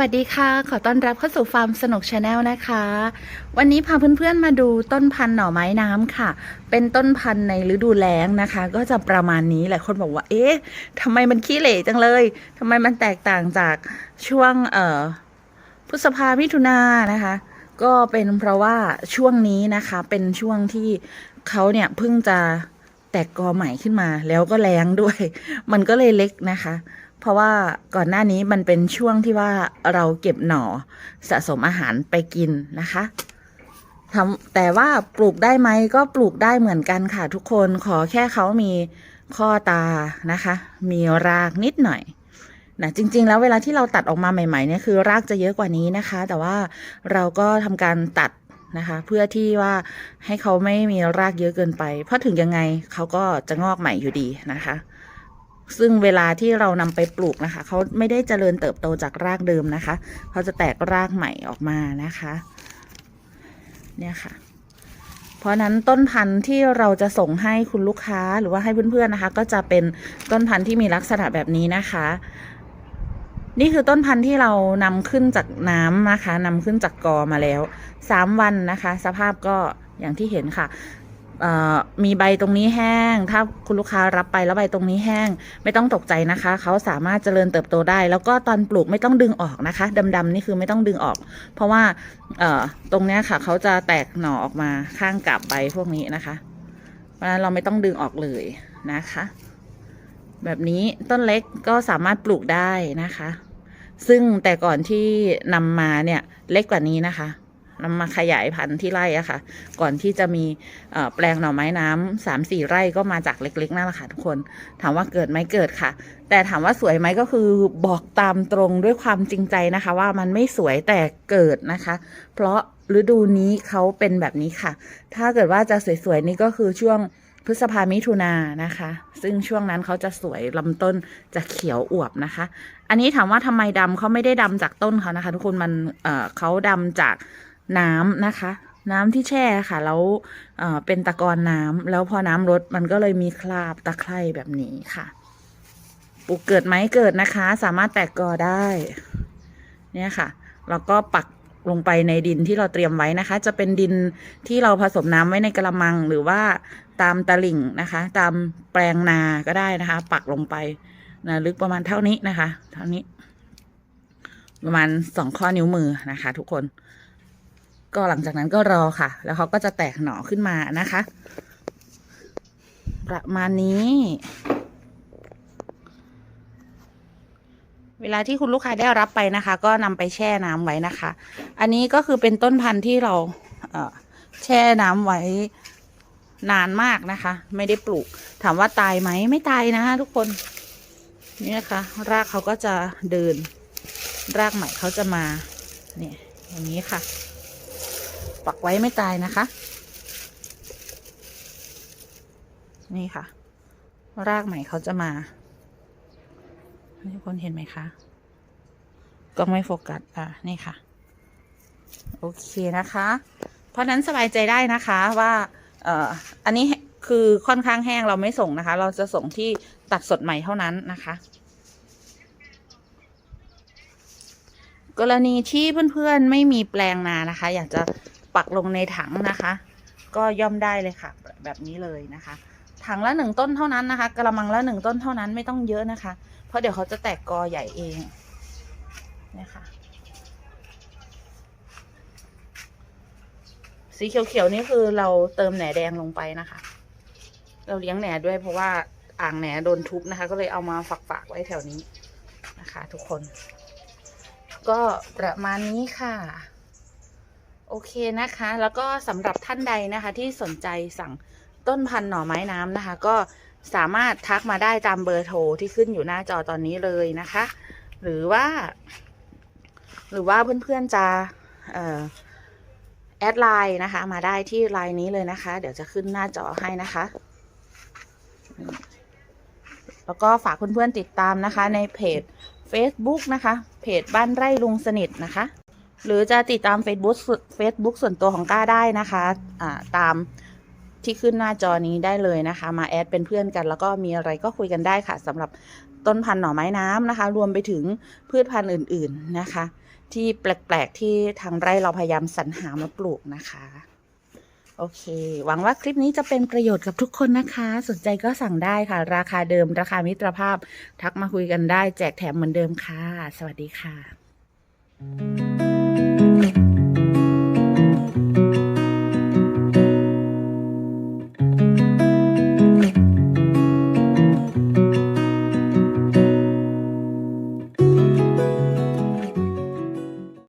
วัสดีค่ะ ขอต้อนรับเข้าสู่ฟาร์มสนุกชาแนลนะคะ วันนี้พาเพื่อนๆมาดูต้นพันธุ์หน่อไม้น้ำค่ะ เป็นต้นพันธุ์ในฤดูแล้งนะคะ ก็จะประมาณนี้หลายคนบอกว่า เอ๊ะทำไมมันขี้เหร่จังเลยทำไมมันแตกต่างจากช่วงเอ่อพฤษภามิถุนานะคะ ก็เป็นเพราะว่าช่วงนี้นะคะ เป็นช่วงที่เขาเนี่ยเพิ่งจะแตกกอใหม่ขึ้นมา แล้วก็แรงด้วย มันก็เลยเล็กนะคะ เพราะว่าก่อนหน้านี้มันเป็นช่วงที่ว่าเราเก็บหน่อสะสมอาหารไปกินนะคะทำแต่ว่าปลูกได้ไหมก็ปลูกได้เหมือนกันค่ะทุกคนขอแค่เขามีข้อตานะคะ มีรากนิดหน่อยนะจริง ๆ แล้วเวลาที่เราตัดออกมาใหม่ๆเนี่ยคือรากจะเยอะกว่านี้นะคะ แต่ว่าเราก็ทำการตัดนะคะ เพื่อที่ว่าให้เขาไม่มีรากเยอะเกินไป เพราะถึงยังไงเขาก็จะงอกใหม่อยู่ดีนะคะ ซึ่งเวลาที่เรานำไปปลูกนะคะ เขาไม่ได้เจริญเติบโตจากรากเดิมนะคะ เขาจะแตกรากใหม่ออกมานะคะ เนี่ยค่ะ เพราะฉนั้นต้นพันธุ์ที่เราจะส่งให้คุณลูกค้าหรือว่าให้เพื่อนๆนะคะ ก็จะเป็นต้นพันธุ์ที่มีลักษณะแบบนี้นะคะ นี่คือต้นพันธุ์ที่เรานำขึ้นจากน้ำนะคะนำขึ้นจากกอมาแล้วสามวันนะคะ สภาพก็อย่างที่เห็นค่ะ มีใบตรงนี้แห้ง ถ้าคุณลูกค้ารับไปแล้วใบตรงนี้แห้ง ไม่ต้องตกใจนะคะ เขาสามารถเจริญเติบโตได้ แล้วก็ตอนปลูกไม่ต้องดึงออกนะคะดำๆนี่คือไม่ต้องดึงออก เพราะว่าตรงเนี้ยค่ะ เขาจะแตกหน่อออกมาข้างกับใบพวกนี้นะคะ เพราะฉะนั้นเราไม่ต้องดึงออกเลยนะคะ แบบนี้ต้นเล็กก็สามารถปลูกได้นะคะ ซึ่งแต่ก่อนที่นำมาเนี่ยเล็กกว่านี้นะคะ นำมาขยายพันธุ์ที่ไร่อะค่ะ ก่อนที่จะมีแปลงหน่อไม้น้ำสามสี่ไร่ก็มาจากเล็กๆนั่นแหละค่ะทุกคน ถามว่าเกิดไหมเกิดค่ะ แต่ถามว่าสวยไหมก็คือบอกตามตรงด้วยความจริงใจนะคะ ว่ามันไม่สวยแต่เกิดนะคะ เพราะฤดูนี้เขาเป็นแบบนี้ค่ะ ถ้าเกิดว่าจะสวยๆนี่ก็คือช่วงพฤษภามิถุนานะคะ ซึ่งช่วงนั้นเขาจะสวยลำต้นจะเขียวอวบนะคะ อันนี้ถามว่าทำไมดำเขาไม่ได้ดำจากต้นเขานะคะ ทุกคนมันเเขาดำจาก น้ำนะคะ น้ำที่แช่ค่ะ แล้วเป็นตะกอนน้ำแล้วพอน้ำลดมันก็เลยมีคราบตะไคร่แบบนี้ค่ะปลูกเกิดไหมเกิดนะคะ สามารถแตกกอได้ เนี่ยค่ะแล้วก็ปักลงไปในดินที่เราเตรียมไว้นะคะ จะเป็นดินที่เราผสมน้ำไว้ในกระมังหรือว่าตามตะลิ่งนะคะ ตามแปลงนาก็ได้นะคะ ปักลงไปนะลึกประมาณเท่านี้นะคะ เท่านี้ ประมาณสองข้อนิ้วมือนะคะ ทุกคน ก็หลังจากนั้นก็รอค่ะ แล้วเขาก็จะแตกหน่อขึ้นมานะคะ ประมาณนี้ เวลาที่คุณลูกค้าได้รับไปนะคะ ก็นำไปแช่น้ำไว้นะคะ อันนี้ก็คือเป็นต้นพันธุ์ที่เราเแช่น้ำไว้นานมากนะคะ ไม่ได้ปลูก ถามว่าตายไหมไม่ตายนะทุกคน นี่นะคะ รากเขาก็จะเดิน รากใหม่เขาจะมา เนี่ย อย่างนี้ค่ะ ปักไว้ไม่ตายนะคะ นี่ค่ะ รากใหม่เขาจะมาทุกคนเห็นไหมคะกล้องไม่โฟกัส อะ นี่ค่ะ โอเคนะคะ เพราะนั้นสบายใจได้นะคะว่า เอ่อ อันนี้คือค่อนข้างแห้งเราไม่ส่งนะคะ เราจะส่งที่ตัดสดใหม่เท่านั้นนะคะ กรณีที่เพื่อนๆไม่มีแปลงนานะคะ อยากจะ ปักลงในถังนะคะ ก็ย่อมได้เลยค่ะ แบบนี้เลยนะคะ ถังละหนึ่งต้นเท่านั้นนะคะกระมังละหนึ่งต้นเท่านั้นไม่ต้องเยอะนะคะ เพราะเดี๋ยวเขาจะแตกกอใหญ่เองเนี่ยค่ะสีเขียวๆนี่คือเราเติมแหนแดงลงไปนะคะ เราเลี้ยงแหนด้วยเพราะว่าอ่างแหนโดนทุบนะคะ ก็เลยเอามาฝักฝากๆไว้แถวนี้นะคะ ทุกคน ก็ประมาณนี้ค่ะ โอเคนะคะ แล้วก็สำหรับท่านใดนะคะ ที่สนใจสั่งต้นพันธุ์หน่อไม้น้ำนะคะ ก็สามารถทักมาได้ตามเบอร์โทรที่ขึ้นอยู่หน้าจอตอนนี้เลยนะคะ หรือว่า หรือว่าเพื่อนๆจะแอดไลน์นะคะ มาได้ที่ไลน์นี้เลยนะคะ เดี๋ยวจะขึ้นหน้าจอให้นะคะ แล้วก็ฝากเพื่อนๆติดตามนะคะ ในเพจ Facebook นะคะ เพจบ้านไร่ลุงสนิทนะคะ หรือจะติดตาม Facebook Facebook ส่วนตัวของก้าได้นะคะอ่าตามที่ขึ้นหน้าจอนี้ได้เลยนะคะ มาแอดเป็นเพื่อนกัน แล้วก็มีอะไรก็คุยกันได้ค่ะสำหรับต้นพันธุ์หน่อไม้น้ำนะคะ รวมไปถึงพืชพันธุ์อื่น ๆนะคะ ที่แปลกๆที่ทางไร่เราพยายามสรรหามาปลูกนะคะโอเค หวังว่าคลิปนี้จะเป็นประโยชน์กับทุกคนนะคะ สนใจก็สั่งได้ค่ะ ราคาเดิม ราคามิตรภาพ ทักมาคุยกันได้ แจกแถมเหมือนเดิมค่ะ สวัสดีค่ะ